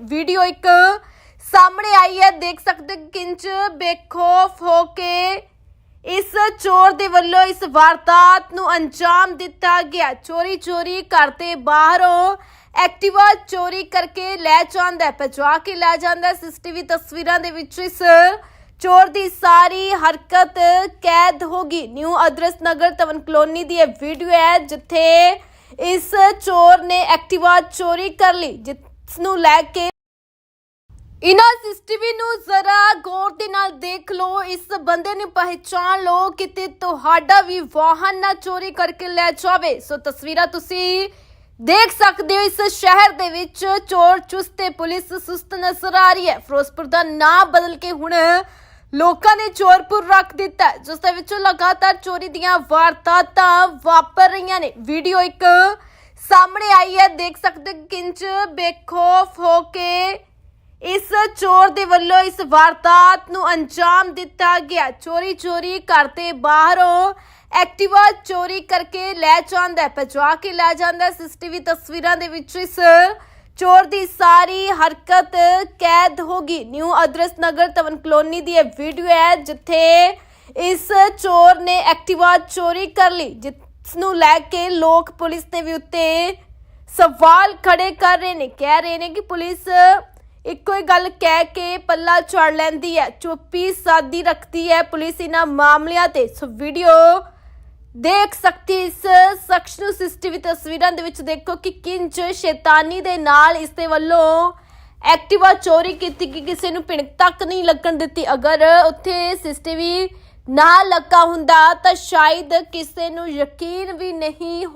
Video ਇੱਕ ਸਾਹਮਣੇ ਆਈ ਹੈ, ਦੇਖ ਸਕਦੇ ਹੋ ਕਿੰਚ ਬੇਖੌਫ ਹੋ ਕੇ ਇਸ ਚੋਰ ਦੇ ਵੱਲੋਂ ਇਸ ਵਾਰਦਾਤ ਨੂੰ ਅੰਜਾਮ ਦਿੱਤਾ ਗਿਆ। ਚੋਰੀ ਚੋਰੀ ਘਰ ਬਾਹਰੋਂ ਐਕਟਿਵਾ ਚੋਰੀ ਕਰਕੇ ਲੈ ਜਾਂਦਾ ਪਜਵਾ ਕੇ ਲੈ ਜਾਂਦਾ ਸੀਸੀਟੀਵੀ ਤਸਵੀਰਾਂ ਦੇ ਵਿੱਚ ਇਸ ਚੋਰ ਦੀ ਸਾਰੀ ਹਰਕਤ ਕੈਦ ਹੋ ਗਈ। ਨਿਊ ਅਦਰਸ ਨਗਰ ਤਵਨ ਕਲੋਨੀ ਦੀ ਇਹ ਵੀਡੀਓ ਹੈ, ਜਿੱਥੇ ਇਸ ਚੋਰ ਨੇ ਐਕਟਿਵਾ ਚੋਰੀ ਕਰ ਲਈ ਜਿਸ ਨੂੰ ਲੈ ਕੇ ਇਨਾਂ ਸੀਸੀਟੀਵੀ ਨੂੰ ਜ਼ਰਾ ਗੌਰ ਦੇ ਨਾਲ ਦੇਖ ਲਓ। ਇਸ ਬੰਦੇ ਨੂੰ ਪਹਿਚਾਨ ਲਓ ਕਿਤੇ ਤੁਹਾਡਾ ਵੀ ਵਾਹਨ ਨਾ ਚੋਰੀ ਕਰਕੇ ਲੈ ਜਾਵੇ। ਸੋ ਤਸਵੀਰਾਂ ਤੁਸੀਂ ਦੇਖ ਸਕਦੇ ਹੋ। ਇਸ ਸ਼ਹਿਰ ਦੇ ਵਿੱਚ ਚੋਰ ਚੁਸਤ ਤੇ ਪੁਲਿਸ ਸੁਸਤ ਨਜ਼ਰ ਆ ਰਹੀ ਹੈ। ਫਿਰੋਜ਼ਪੁਰ ਦਾ ਨਾਂ ਬਦਲ ਕੇ ਹੁਣ ਲੋਕਾਂ ਨੇ ਚੋਰਪੁਰ ਰੱਖ ਦਿੱਤਾ ਹੈ, ਜਿਸ ਦੇ ਵਿੱਚ ਲਗਾਤਾਰ ਚੋਰੀ ਦੀਆਂ ਵਾਰਦਾਤਾਂ ਵਾਪਰ ਰਹੀਆਂ ਨੇ। ਵੀਡੀਓ ਇੱਕ ਸਾਹਮਣੇ ਆਈ ਹੈ। ਦੇਖ ਸਕਦੇ ਕਿੰਚ ਬੇਖੌਫ ਹੋ ਕੇ ਇਸ ਚੋਰ ਦੇ ਵੱਲੋਂ ਇਸ ਵਾਰਦਾਤ ਨੂੰ ਅੰਜਾਮ ਦਿੱਤਾ ਗਿਆ। ਚੋਰੀ ਚੋਰੀ ਘਰ ਦੇ ਬਾਹਰੋਂ ਐਕਟਿਵਾ ਚੋਰੀ ਕਰਕੇ ਲੈ ਜਾਂਦਾ ਹੈ ਪਜਵਾ ਕੇ ਲੈ ਜਾਂਦਾ ਹੈ। ਸੀਸੀਟੀਵੀ ਤਸਵੀਰਾਂ ਦੇ ਵਿੱਚ ਇਸ ਚੋਰ ਦੀ ਸਾਰੀ ਹਰਕਤ ਕੈਦ ਹੋ ਗਈ। ਨਿਊ ਅਦਰਸ ਨਗਰ ਤਵਨ ਕਲੋਨੀ ਦੀ ਇਹ ਵੀਡੀਓ ਹੈ, ਜਿੱਥੇ ਇਸ ਚੋਰ ਨੇ ਐਕਟਿਵਾ ਚੋਰੀ ਕਰ ਲਈ ਜਿਸ ਨੂੰ ਲੈ ਕੇ ਲੋਕ ਪੁਲਿਸ ਦੇ ਵੀ ਉੱਤੇ ਸਵਾਲ ਖੜੇ ਕਰ ਰਹੇ ਨੇ। ਕਹਿ ਰਹੇ ਨੇ ਕਿ ਪੁਲਿਸ ਇੱਕੋ ਹੀ ਗੱਲ ਕਹਿ ਕੇ ਪੱਲਾ ਝੜ ਲੈਂਦੀ ਹੈ। ਚੁੱਪੀ ਸਾਦੀ ਰੱਖਦੀ ਹੈ ਪੁਲਿਸ ਇਹਨਾਂ ਮਾਮਲਿਆਂ ਤੇ। ਸੋ ਵੀਡੀਓ ਦੇਖ ਸਕਤੀ ਇਸ ਸ਼ਖਸ ਨੂੰ ਸੀਸੀਟੀਵੀ ਤਸਵੀਰਾਂ ਦੇ ਵਿੱਚ। ਦੇਖੋ ਕਿ ਕਿੰਜ ਸ਼ੈਤਾਨੀ ਦੇ ਨਾਲ ਇਸ ਦੇ ਵੱਲੋਂ ਐਕਟਿਵਾ ਚੋਰੀ ਕੀਤੀ ਕਿ ਕਿਸੇ ਨੂੰ ਭਿਣਕ ਤੱਕ ਨਹੀਂ ਲੱਗਣ ਦਿੱਤੀ। ਅਗਰ ਉੱਥੇ ਸੀਸੀਟੀਵੀ ਨਾ ਲੱਗਾ ਹੁੰਦਾ ਤਾਂ ਸ਼ਾਇਦ ਕਿਸੇ ਨੂੰ ਯਕੀਨ ਵੀ ਨਹੀਂ ਹੋ